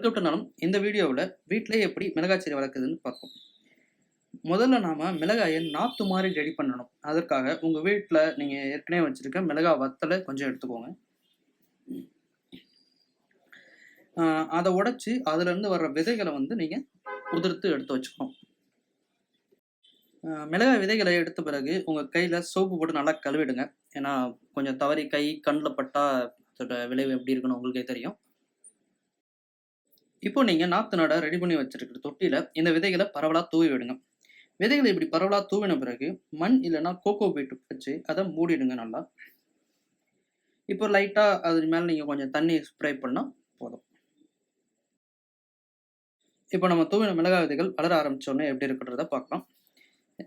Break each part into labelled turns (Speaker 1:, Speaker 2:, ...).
Speaker 1: Welcome to நலம் இந்த வீடியோவில் வீட்டிலே எப்படி மிளகாய் செடி வளர்க்குதுன்னு பார்ப்போம். முதல்ல நாம் மிளகாயை நாற்று மாதிரி ரெடி பண்ணணும். அதற்காக உங்கள் வீட்டில் நீங்கள் ஏற்கனவே வச்சுருக்க மிளகாய் வத்தலை கொஞ்சம் எடுத்துக்கோங்க. அதை உடச்சி அதுலேருந்து வர்ற விதைகளை வந்து நீங்கள் உதிர்த்து எடுத்து வச்சுக்கணும். மிளகாய் விதைகளை எடுத்த பிறகு உங்கள் கையில் சோப்பு போட்டு நல்லா கழுவிடுங்க. ஏன்னா கொஞ்சம் தவறி கை கண்ணில் பட்டா அதோட விளைவு எப்படி இருக்குன்னு உங்களுக்கே தெரியும். இப்போ நீங்கள் நாற்று நட ரெடி பண்ணி வச்சிருக்கிற தொட்டியில் இந்த விதைகளை பரவலாக தூவி விடுங்க விதைகளை இப்படி பரவலாக தூவின பிறகு மண் இல்லைன்னா கோகோ பீட் வச்சு அதை மூடிடுங்க நல்லா. இப்போ லைட்டாக அது மேலே நீங்கள் கொஞ்சம் தண்ணி ஸ்ப்ரே பண்ணால் போதும். இப்போ நம்ம தூவின மிளகாய் விதைகள் வளர ஆரம்பித்தோடனே எப்படி இருக்கிறத பார்க்கலாம்.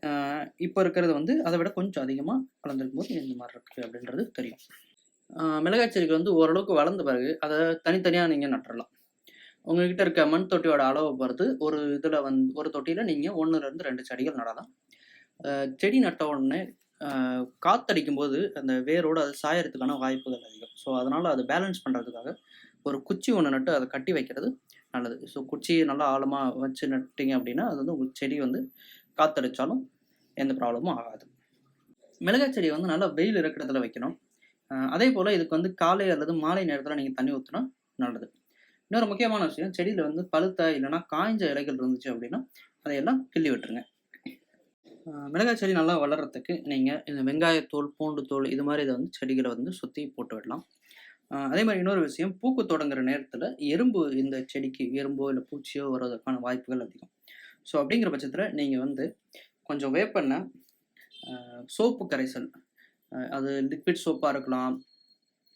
Speaker 1: ஆஹ் இப்போ இருக்கிறது வந்து அதை விட கொஞ்சம் அதிகமாக வளர்ந்துருக்கும் போது இந்த மாதிரி இருக்குது அப்படின்றது தெரியும். மிளகாய் செடிகள் வந்து ஓரளவுக்கு வளர்ந்த பிறகு அதை தனித்தனியாக நீங்கள் நட்டுடலாம் உங்ககிட்ட இருக்க மண் தொட்டியோட அளவை பொறுத்து ஒரு இதில் வந்து ஒரு தொட்டியில் நீங்கள் ஒன்றுலேருந்து ரெண்டு செடிகள் நடலாம். செடி நட்ட உடனே ஆஹ் காத்தடிக்கும் போது அந்த வேரோடு அது சாயறதுக்கான வாய்ப்புகள் அதிகம். ஸோ அதனால் அதை பேலன்ஸ் பண்ணுறதுக்காக ஒரு குச்சி ஒன்று நட்டு அதை கட்டி வைக்கிறது நல்லது. ஸோ குச்சியை நல்லா ஆழமாக வச்சு நட்டிங்க அப்படின்னா அது வந்து உங்களுக்கு செடி வந்து காத்தடித்தாலும் எந்த ப்ராப்ளமும் ஆகாது. மிளகாய் செடியை வந்து நல்லா வெயில் இருக்கிற இடத்துல வைக்கணும் அதே போல் இதுக்கு வந்து காலை அல்லது மாலை நேரத்தில் நீங்கள் தண்ணி ஊற்றினா நல்லது. இன்னொரு முக்கியமான விஷயம் செடியில் வந்து பழுத்த இல்லைன்னா காய்ஞ்ச இலைகள் இருந்துச்சு அப்படின்னா அதையெல்லாம் கிள்ளி விட்டுருங்க. மிளகாய் செடி நல்லா வளர்கிறதுக்கு நீங்கள் இந்த வெங்காயத்தோல் பூண்டு தோல் இது மாதிரி இதை வந்து செடிகளை வந்து சுற்றி போட்டு விடலாம். அதே மாதிரி இன்னொரு விஷயம் பூக்கு தொடங்குற நேரத்தில் எறும்பு இந்த செடிக்கு எறும்போ இல்லை பூச்சியோ வர்றதுக்கான வாய்ப்புகள் அதிகம். ஸோ அப்படிங்கிற பட்சத்தில் நீங்கள் வந்து கொஞ்சம் வேப்பெண்ணெய் சோப்பு கரைசல் அது லிக்விட் சோப்பாக இருக்கலாம்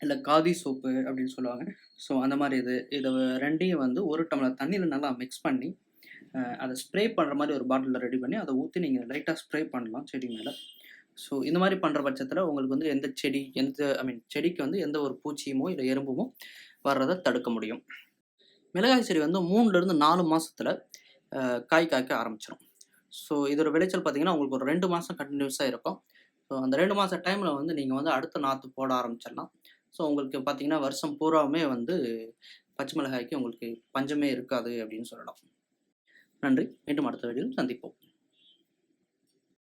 Speaker 1: இல்லை காதி சோப்பு அப்படின்னு சொல்லுவாங்க. ஸோ அந்த மாதிரி இது. இதை ரெண்டையும் வந்து ஒரு டம்ளர் தண்ணியில் நல்லா மிக்ஸ் பண்ணி அதை ஸ்ப்ரே பண்ணுற மாதிரி ஒரு பாட்டிலில் ரெடி பண்ணி அதை ஊற்றி நீங்கள் லைட்டாக ஸ்ப்ரே பண்ணலாம் செடி மேலே. ஸோ இந்த மாதிரி பண்ணுற பட்சத்தில் உங்களுக்கு வந்து எந்த செடி எந்த ஐ மீன் செடிக்கு வந்து எந்த ஒரு பூச்சியுமோ இல்லை எறும்புமோ வர்றதை தடுக்க முடியும். மிளகாய் செடி வந்து மூணுலேருந்து நாலு மாதத்தில் காய் காய்க்க ஆரம்பிச்சிடும் ஸோ இதோட விளைச்சல் பார்த்தீங்கன்னா உங்களுக்கு ஒரு ரெண்டு மாதம் கண்டினியூஸாக இருக்கும். ஸோ அந்த ரெண்டு மாத டைமில் வந்து நீங்கள் வந்து அடுத்த நாற்று போட ஆரம்பிச்சிடலாம் ஸோ உங்களுக்கு பார்த்தீங்கன்னா வருஷம் பூராவுமே வந்து பச்சை மிளகாய்க்கு உங்களுக்கு பஞ்சமே இருக்காது அப்படின்னு சொல்லலாம். நன்றி. மீண்டும் அடுத்த வீடியோவில் சந்திப்போம்.